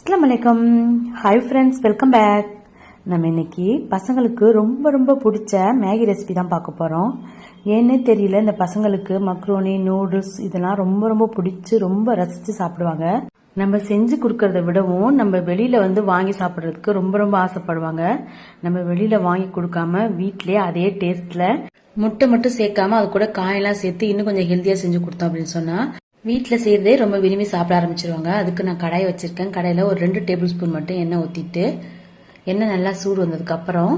அஸ்லாம் வலைக்கம் hi friends welcome back நம்ம இன்னைக்கு பசங்களுக்கு ரொம்ப ரொம்ப பிடிச்ச மேகி ரெசிபி தான் பார்க்க போகிறோம் ஏன்னே தெரியல இந்த பசங்களுக்கு மக்ரோனி நூடுல்ஸ் இதெல்லாம் ரொம்ப ரொம்ப பிடிச்சி ரொம்ப ரசித்து சாப்பிடுவாங்க. நம்ம செஞ்சு கொடுக்கறத விடவும் நம்ம வெளியில் வந்து வாங்கி சாப்பிட்றதுக்கு ரொம்ப ரொம்ப ஆசைப்படுவாங்க. நம்ம வெளியில் வாங்கி கொடுக்காம வீட்டிலேயே அதே டேஸ்ட்டில் முட்டை மட்டும் சேர்க்காம அது கூட காயெல்லாம் சேர்த்து இன்னும் கொஞ்சம் ஹெல்த்தியாக செஞ்சு கொடுத்தோம் அப்படின்னு சொன்னால் வீட்டில் செய்கிறதே ரொம்ப விரும்பி சாப்பிட ஆரம்பிச்சிருவாங்க. அதுக்கு நான் கடாய் வச்சுருக்கேன். கடாயில் ஒரு ரெண்டு டேபிள் ஸ்பூன் மட்டும் எண்ணெய் ஊற்றிட்டு எண்ணெய் நல்லா சூடு வந்ததுக்கப்புறம்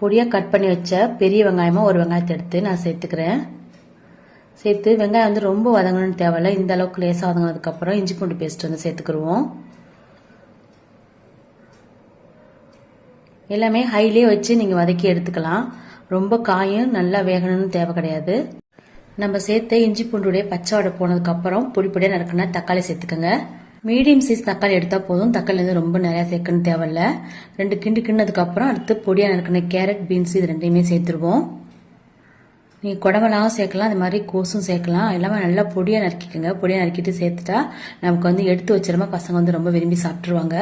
பொடியாக கட் பண்ணி வச்ச பெரிய வெங்காயமாக ஒரு வெங்காயத்தை எடுத்து நான் சேர்த்துக்கிறேன். சேர்த்து வெங்காயம் வந்து ரொம்ப வதங்கணும்னு தேவையில்ல. இந்த அளவுக்கு லேசாக வதங்கினதுக்கப்புறம் இஞ்சி பூண்டு பேஸ்ட் வந்து சேர்த்துக்கிடுவோம் எல்லாமே ஹைலே வச்சு நீங்கள் வதக்கி எடுத்துக்கலாம். ரொம்ப காயும் நல்லா வேகணும்னு தேவை கிடையாது. நம்ம சேர்த்த இஞ்சி பூண்டுடைய பச்சை வடை போனதுக்கப்புறம் பொடி பொடியாக நறுக்கினா தக்காளி சேர்த்துக்கோங்க. மீடியம் சைஸ் தக்காளி எடுத்தால் போதும். தக்காளி வந்து ரொம்ப நிறையா சேர்க்கணும்னு தேவையில்ல. ரெண்டு கிண்டு கிண்ணதுக்கப்புறம் அடுத்து பொடியாக நறுக்கின கேரட் பீன்ஸ் இது ரெண்டையுமே சேர்த்துருவோம். நீங்கள் குடமெல்லாம் சேர்க்கலாம். அது மாதிரி கோசும் சேர்க்கலாம். எல்லாமே நல்லா பொடியாக நறுக்கிக்கோங்க. பொடியாக நறுக்கிட்டு சேர்த்துட்டா நமக்கு வந்து எடுத்து வச்சிடமா பசங்க வந்து ரொம்ப விரும்பி சாப்பிட்ருவாங்க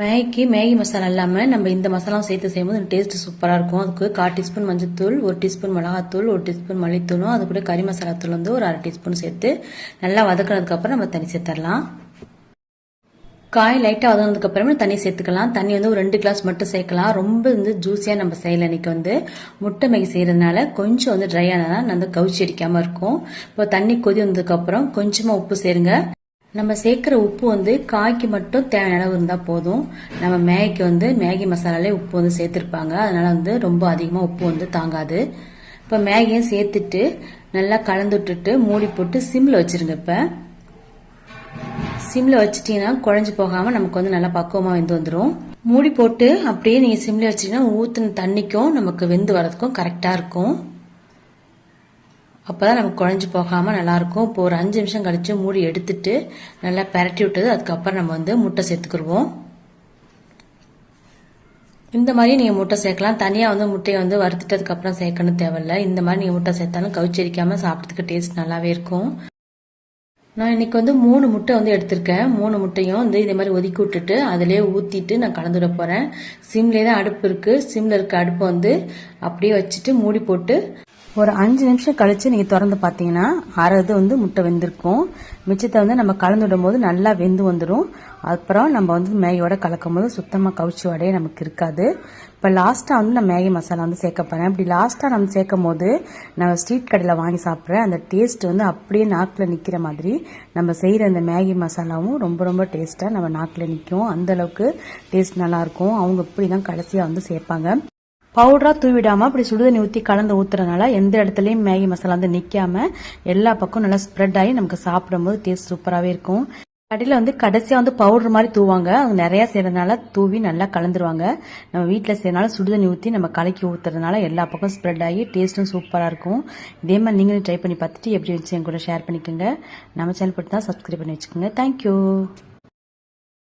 மேகிக்கு மேகி மசாலா இல்லாமல் நம்ம இந்த மசாலாவும் சேர்த்து செய்யும்போது டேஸ்ட் சூப்பராக இருக்கும். அதுக்கு கால் டீஸ்பூன் மஞ்சத்தூள் ஒரு டீஸ்பூன் மிளகாத்தூள் ஒரு டீஸ்பூன் மல்லித்தூளும் அது கூட கறி மசாலா தூள் வந்து ஒரு அரை டீஸ்பூன் சேர்த்து நல்லா வதக்கினதுக்கப்புறம் நம்ம தண்ணி சேர்த்துடலாம். காய் லைட்டாக வதங்கினதுக்கு அப்புறமே தண்ணி சேர்த்துக்கலாம். தண்ணி வந்து ஒரு ரெண்டு கிளாஸ் மட்டும் சேர்க்கலாம். ரொம்ப வந்து ஜூஸியாக நம்ம செய்யல இன்னைக்கு வந்து. முட்டை மேகி செய்கிறதுனால கொஞ்சம் வந்து ட்ரை ஆனால் வந்து கவுச்சி அடிக்காமல் இருக்கும். இப்போ தண்ணி கொதி வந்ததுக்கப்புறம் கொஞ்சமாக உப்பு சேருங்க. நம்ம சேர்க்குற உப்பு வந்து காய்க்கு மட்டும் தேவையான அளவு இருந்தால் போதும். நம்ம மேகிக்கு வந்து மேகி மசாலாலே உப்பு வந்து சேர்த்துருப்பாங்க. அதனால வந்து ரொம்ப அதிகமாக உப்பு வந்து தாங்காது. இப்போ மேகியும் சேர்த்துட்டு நல்லா கலந்து விட்டுட்டு மூடி போட்டு சிம்மில் வச்சுருங்க இப்போ. சிம்மில் வச்சுட்டிங்கன்னா குழஞ்சி போகாமல் நமக்கு வந்து நல்லா பக்குவமாக வெந்து வந்துடும் மூடி போட்டு அப்படியே நீங்கள் சிம்மில் வச்சிங்கன்னா ஊற்றின தண்ணிக்கும் நமக்கு வெந்து வரதுக்கும் கரெக்டாக இருக்கும். அப்போ தான் நமக்கு குழஞ்சி போகாமல் நல்லாயிருக்கும் இப்போ ஒரு அஞ்சு நிமிஷம் கழித்து மூடி எடுத்துட்டு நல்லா பரட்டி விட்டது அதுக்கப்புறம் நம்ம வந்து முட்டை சேர்த்துக்கிடுவோம் இந்த மாதிரி நீங்கள் முட்டை சேர்க்கலாம். தனியாக வந்து முட்டையை வந்து வறுத்துட்டதுக்கப்புறம் சேர்க்கணும் தேவையில்ல. இந்த மாதிரி நீங்கள் முட்டை சேர்த்தாலும் கவிச்சரிக்காமல் சாப்பிட்றதுக்கு டேஸ்ட் நல்லாவே இருக்கும். நான் இன்னைக்கு வந்து மூணு முட்டை வந்து எடுத்திருக்கேன். மூணு முட்டையும் வந்து இதே மாதிரி ஒதுக்கி விட்டுட்டு அதிலே ஊற்றிட்டு நான் கலந்துட போகிறேன் சிம்லேயே தான் அடுப்பு இருக்குது சிம்மில் இருக்க அடுப்பை வந்து அப்படியே வச்சுட்டு மூடி போட்டு ஒரு அஞ்சு நிமிஷம் கழிச்சு நீங்கள் திறந்து பார்த்தீங்கன்னா அரை இது வந்து முட்டை வெந்திருக்கும். மிச்சத்தை வந்து நம்ம கலந்து விடும் போது நல்லா வெந்து வந்துடும் அப்புறம் நம்ம வந்து மேகியோட கலக்கும் போது சுத்தமாக கவுச்சி வடையே நமக்கு இருக்காது. இப்போ லாஸ்ட்டாக வந்து நான் மேகி மசாலா வந்து சேர்க்க போகிறேன் இப்படி லாஸ்ட்டாக நம்ம சேர்க்கும் போது நம்ம ஸ்ட்ரீட் கடையில் வாங்கி சாப்பிட்றேன். அந்த டேஸ்ட் வந்து அப்படியே நாக்கில் நிற்கிற மாதிரி நம்ம செய்கிற அந்த மேகி மசாலாவும் ரொம்ப ரொம்ப டேஸ்ட்டாக நம்ம நாக்கில் நிற்கும் அந்தளவுக்கு டேஸ்ட் நல்லாயிருக்கும் அவங்க இப்படி தான் கடைசியாக வந்து சேர்ப்பாங்க. பவுடரா தூவிடாம அப்படி சுடுதண்ணி ஊற்றி கலந்து ஊத்துறதுனால எந்த இடத்துலையும் மேகி மசாலா வந்து நிற்காம எல்லா பக்கம் நல்லா ஸ்ப்ரெட் ஆகி நமக்கு சாப்பிடும்போது டேஸ்ட் சூப்பராகவே இருக்கும். கடையில் வந்து கடைசியாக வந்து பவுடர் மாதிரி தூவாங்க. அவங்க நிறையா செய்கிறதுனால தூவி நல்லா கலந்துருவாங்க. நம்ம வீட்டில் செய்யறதுனால சுடுதண்ணி ஊற்றி நம்ம கலக்கி ஊற்றுறதுனால எல்லா பக்கம் ஸ்ப்ரெட் ஆகி டேஸ்ட்டும் சூப்பராக இருக்கும். இதே மாதிரி நீங்களும் ட்ரை பண்ணி பார்த்துட்டு எப்படி இருந்துச்சு என் கூட ஷேர் பண்ணிக்கோங்க. நம்ம சேனல் பற்றி தான் சப்ஸ்கிரைப் பண்ணி வச்சுக்கோங்க. தேங்க்யூ